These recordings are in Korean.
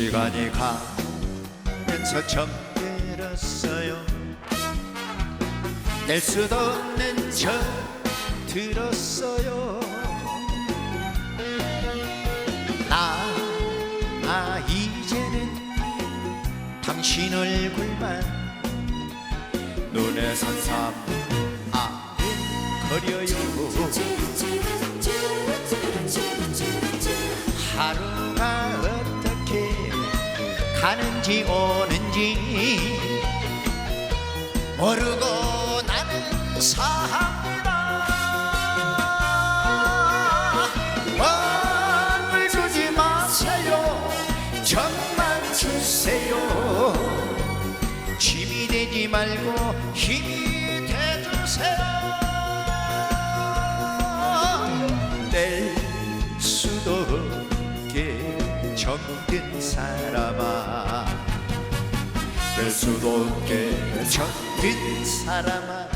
시간이 가면서 잠들었어요. 낼 수도 없는 저 들었어요. 나, 아 이제는 당신 얼굴만 눈에 산삼 아른거려요. 어떻게 가는지 오는지 모르고 나는 삽니다. 마음을 주지 마세요. 정만 주세요. 짐이 되지 말고 힘이 돼주세요 정든 사람아. 낼 수도 없게 정든 사람아.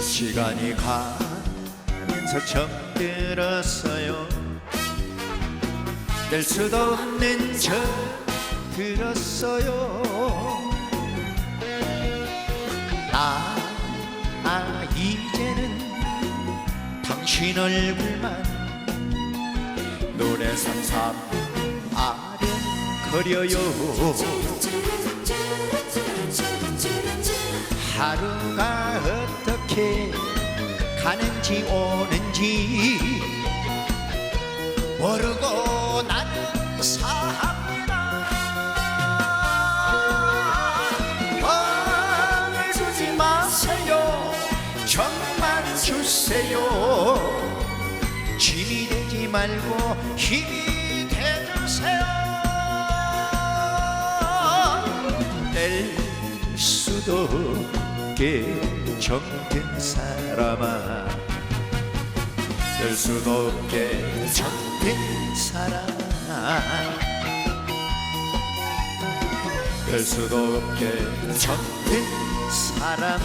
시간이 가면서 잠들었어요 낼 수도 없는 저 들었어요. 나, 아 이제는 당신 얼굴만 노래 삼삼 아련거려요. 하루가 어떻게 가는지 오는지 모르고 나는 삽니다. 마음을 주지 마세요. 정만 주세요. 짐이 되지 말고 힘이 돼주세요. 낼 수도 없게 정든 사람아 될 수도 없게 정든 사람아 될 수도 없게 정든 사람아